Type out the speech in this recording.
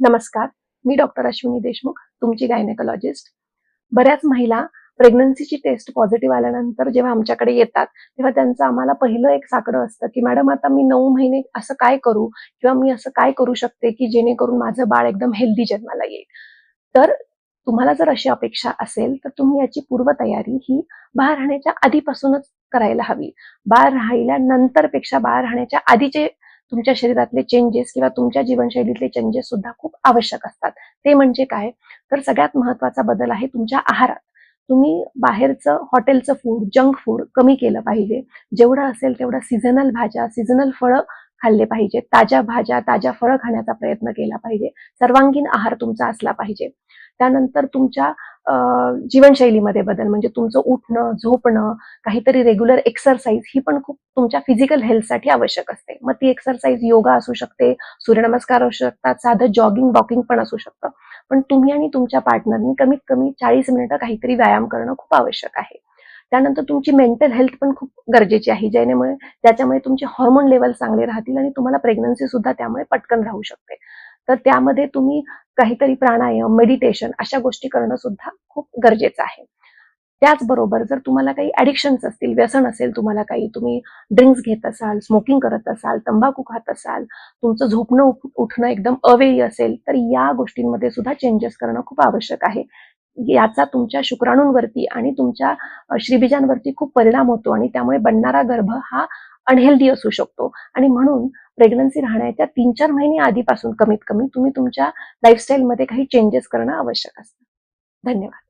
नमस्कार मी डॉक्टर अश्विनी देशमुख तुमची गायनेकोलॉजिस्ट बऱ्याच महिला प्रेग्नन्सीची टेस्ट पॉझिटिव्ह आल्यानंतर जेव्हा आमच्याकडे येतात तेव्हा त्यांचं आम्हाला पहिलं एक साकडं असतं की मॅडम आता मी नऊ महिने असं काय करू? किंवा मी असं काय करू शकते की जेणेकरून माझं बाळ एकदम हेल्दी जन्माला येईल? तर तुम्हाला जर अशी अपेक्षा असेल तर तुम्ही याची पूर्वतयारी ही बाळ राहण्याच्या आधीपासूनच करायला हवी. बाळ राहिल्यानंतरपेक्षा बाळ राहण्याच्या आधीचे तुमच्या शरीरातले चेंजेस किंवा तुमच्या जीवनशैलीतले चेंजेस सुद्धा खूप आवश्यक असतात. ते म्हणजे काय? तर सगळ्यात महत्त्वाचा बदल आहे तुमच्या आहारात. तुम्ही बाहेरचं हॉटेलचं फूड जंक फूड कमी केलं पाहिजे. जेवढं असेल तेवढं सीझनल भाज्या सीझनल फळं खाल्ले पाहिजे. ताज्या भाज्या ताज्या फळं खाण्याचा प्रयत्न केला पाहिजे. सर्वांगीण आहार तुमचा असला पाहिजे. त्यानंतर तुमच्या जीवनशैलीमध्ये बदल म्हणजे तुमचं उठणं झोपणं काहीतरी रेग्युलर एक्सरसाइज ही पण खूप तुमच्या फिजिकल हेल्थसाठी आवश्यक असते. मग ती एक्सरसाइज योगा असू शकते सूर्यनमस्कार असू शकतात साधं जॉगिंग वॉकिंग पण असू शकतं. पण तुम्ही आणि तुमच्या पार्टनरनी कमीत कमी चाळीस मिनिटं काहीतरी व्यायाम करणं खूप आवश्यक आहे. त्यानंतर तुमची मेंटल हेल्थ पण खूप गरजेची आहे ज्यामुळे त्याच्यामुळे तुमचे हॉर्मोन लेवल चांगले राहतील आणि तुम्हाला प्रेग्नन्सी सुद्धा त्यामुळे पटकन राहू शकते. तर त्यामध्ये तुम्ही काहीतरी प्राणायाम मेडिटेशन अशा गोष्टी करणं सुद्धा खूप गरजेचं आहे. त्याचबरोबर जर तुम्हाला काही ॲडिक्शन्स असतील व्यसन असेल तुम्हाला काही तुम्ही ड्रिंक्स घेत असाल स्मोकिंग करत असाल तंबाखू खात असाल तुमचं झोपणं उठणं एकदम अवेळी असेल तर या गोष्टींमध्ये सुद्धा चेंजेस करणं खूप आवश्यक आहे. याचा तुमच्या शुक्राणूंवरती आणि तुमच्या श्रीबीजांवरती खूप परिणाम होतो आणि त्यामुळे बनणारा गर्भ हा अनहेल्दी असू शकतो. आणि म्हणून प्रेग्नन्सी राहण्याच्या तीन चार महिने आधीपासून कमीत कमी तुम्ही तुमच्या लाईफस्टाईलमध्ये काही चेंजेस करणं आवश्यक असतं. धन्यवाद.